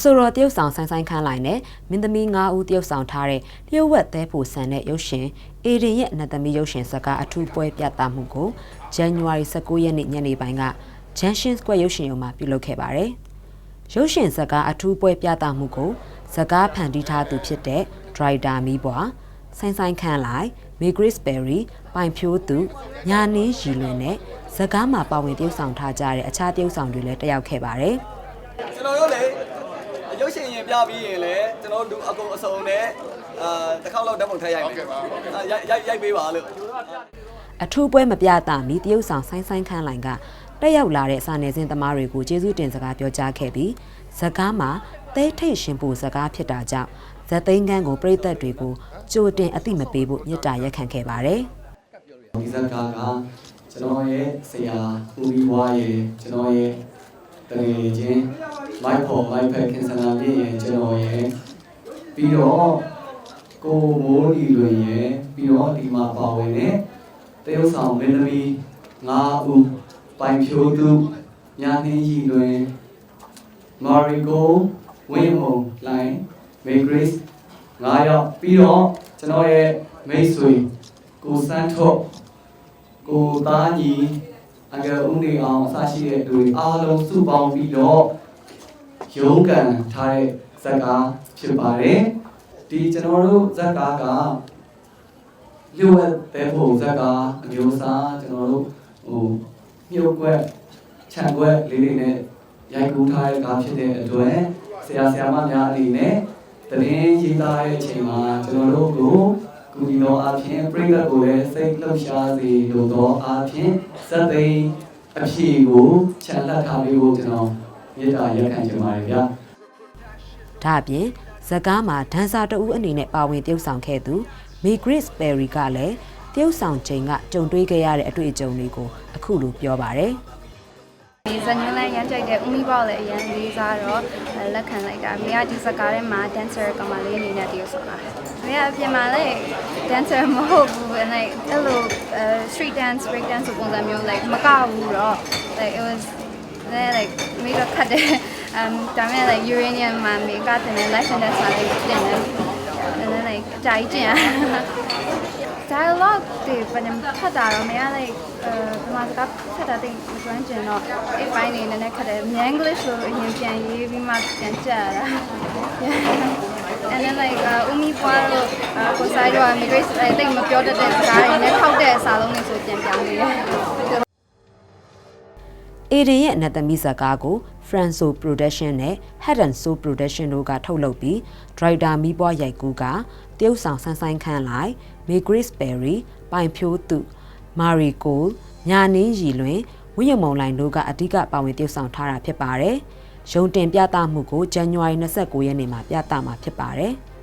ဆိုတော်တရုတ်ဆောင်ဆိုင်ဆိုင်ခန်းလိုက်နဲ့မင်းသမီး9ဦးတရုတ်ဆောင်ထားတဲ့လျှို့ဝက်သဲဖို့ဆန်တဲ့ရုပ်ရှင်အေဒင်ရဲ့နတ်သမီးရုပ်ရှင်ဇာတ်ကားအထူးပွဲပြသမှုကိုဇန်နဝါရီ19ရက်နေ့ညနေပိုင်းက Junction Square ရုပ်ရှင်ရုံမှာပြုလုပ်ခဲ့ပါတယ်။ရုပ်ရှင်ဇာတ်ကားအထူးပွဲပြသမှုကိုဇာတ်ကားဖန်တီးထားသူဖြစ်တဲ့ Driver မီးပွားဆိုင်ဆိုင်ခန်းလိုက် Migris Berry ပိုင်ဖြိုးသူညာနင်းရီလွင်နဲ့ဇာတ်ကားမှာပါဝင်တရုတ်ဆောင်ထားကြတဲ့အခြားတရုတ်ဆောင်တွေလည်းတက်ရောက်ခဲ့ပါတယ်။ကျွန်တော်တို့လေ ရုပ်ရှင်ရင်ပြပြီးရင်လေကျွန်တော်တို့အကုန်အစုံနဲ့အာတစ်ခေါက်လောက်ဓာတ်ပုံထည့်ရိုက်မယ်အာရိုက်ရိုက်ရိုက်ပေးပါလို့ အထူးပွဲမပြတာမီတရုတ်ဆောင်ဆိုင်းဆိုင်းခန်းလိုင်ကတက်ရောက်လာတဲ့စာနယ်ဇင်းသမားတွေကိုကျေးဇူးတင်စကားပြောကြားခဲ့ပြီးဇကားမှာသဲထိတ်ရှင်ဖို့ဇကားဖြစ်တာကြောင့်ဇက်သိန်းကန်းကိုပြည်သက်တွေကိုကြိုတင်အသိမပေးဖို့မြစ်တာရက်ခံခဲ့ပါတယ် ဒီဇက်ကားကကျွန်တော်ရဲ့ဆရာဦးဘီဘွားရဲ့ကျွန်တော်ရဲ့တကယ်ချင်း မိုက်ဖို့မိုက်ဖက်ခင်စနာပြည့်ရဲ့ကျွန်တော်ရဲ့ပြီးတော့ကိုမိုးဒီလွင်ရဲ့ပြီးတော့ဒီမှာပါဝင်တဲ့တရုတ်ဆောင်မင်းသမီး၅ဦးပိုင်ဖြိုးသူညာနှင်းရီလွင်မာရီကိုဝင်းမုံလိုင်းမေဂရစ်၅ယောက်ပြီးတော့ကျွန်တော်ရဲ့မိတ်ဆွေကိုစန်းထုတ်ကိုသားညီအငယ်ဦးနေအောင်အစရှိတဲ့လူတွေအားလုံးစုပေါင်းပြီးတော့ ရုံးကန်ထားတဲ့ဇက်ကားဖြစ်ပါတယ်ဒီကျွန်တော်တို့ဇက်ကားကလျှို့ဝှက်တဲ့ပုံဇက်ကားအမျိုးအစားကျွန်တော်တို့ဟိုမြုပ်ွက်ခြံွက်လေးလေးနဲ့ရိုက်ကူးထားတဲ့ကားဖြစ်တဲ့အတွက်ဆရာဆရာမများအနေနဲ့တရင်ရေးသားတဲ့အချိန်မှာကျွန်တော်တို့ကိုကုညီတော်အဖြစ်ပြိဿကိုလည်းစိတ်လှုပ်ရှားစေလိုသောအဖြစ်စက်သိမ်းအဖြေကိုခြံလှပ်ထားပြီးဖို့ကျွန်တော် မေတ္တာရက်ခံချင်ပါတယ်ဗျာဒါအပြင်ဇကားမှာဒန်ဆာတဦးအနေနဲ့ပါဝင်တရုတ်ဆောင်ခဲ့သူမီဂရစ်ပယ်ရီကလည်းတရုတ်ဆောင်ချိန်ကကြုံတွေ့ခဲ့ရတဲ့အတွေ့အကြုံတွေကိုအခုလိုပြောပါတယ်ဒီဇညွန်းလည်းရမ်းကြိုက်တယ်ဦးမီပေါက်လည်းအရန်လေးစားတော့အဲလက်ခံလိုက်တာအမေကဒီစကားထဲမှာ dancer ကမလေးအနေနဲ့တရုပ်ဆောင်တာအမေကအပြင်မှာလည်း dancer မဟုတ်ဘူး like အဲ့လို street dance break dance ပုံစံမျိုး like မကဘူးတော့ like it was then like မိကခတ်တယ် um ဒါမဲ့ like uranium မှာမိကတင်တဲ့ life and dance မှာလည်းတင်တယ် and then like အကြိုက်ကျင် dialogue တွေဘယ်နဲ့ဖတ်တာတော့မရလိုက်အဲဘာမှစကားဖတ်တာတိတ်မကျွမ်းကျင်တော့အဲ့ပိုင်းနေနည်းနည်းခက်တယ်မြန် English လို့အရင်ပြန်ရေးပြီးမှပြန်ကြရတာ and then like ဦးမီပွားတော့ကိုဆိုင်တော့ migrate တိတ်မပြောတတ်တဲ့စကားတွေနဲ့ထောက်တဲ့စာလုံးတွေဆိုပြန်ပြောင်းနေတယ် အေဒင်ရဲ့အနတ်သမီးဇာကားကို Franso Production နဲ့ Head and Soul Production တို့ကထုတ်လုပ်ပြီး Driver မီးပွားရိုက်ကူးကတရုတ်ဆောင်ဆန်းဆိုင်ခန့်လိုက် Migris Berry ပိုင်ဖြိုးသူ Marie Cole ညာနင်းရီလွင်ဝိယမုံလိုင်တို့ကအဓိကပါဝင်တရုတ်ဆောင်ထားတာဖြစ်ပါတယ်။ရုံတင်ပြသမှုကိုဇန်နဝါရီ29ရက်နေ့မှာပြသမှာဖြစ်ပါတယ်။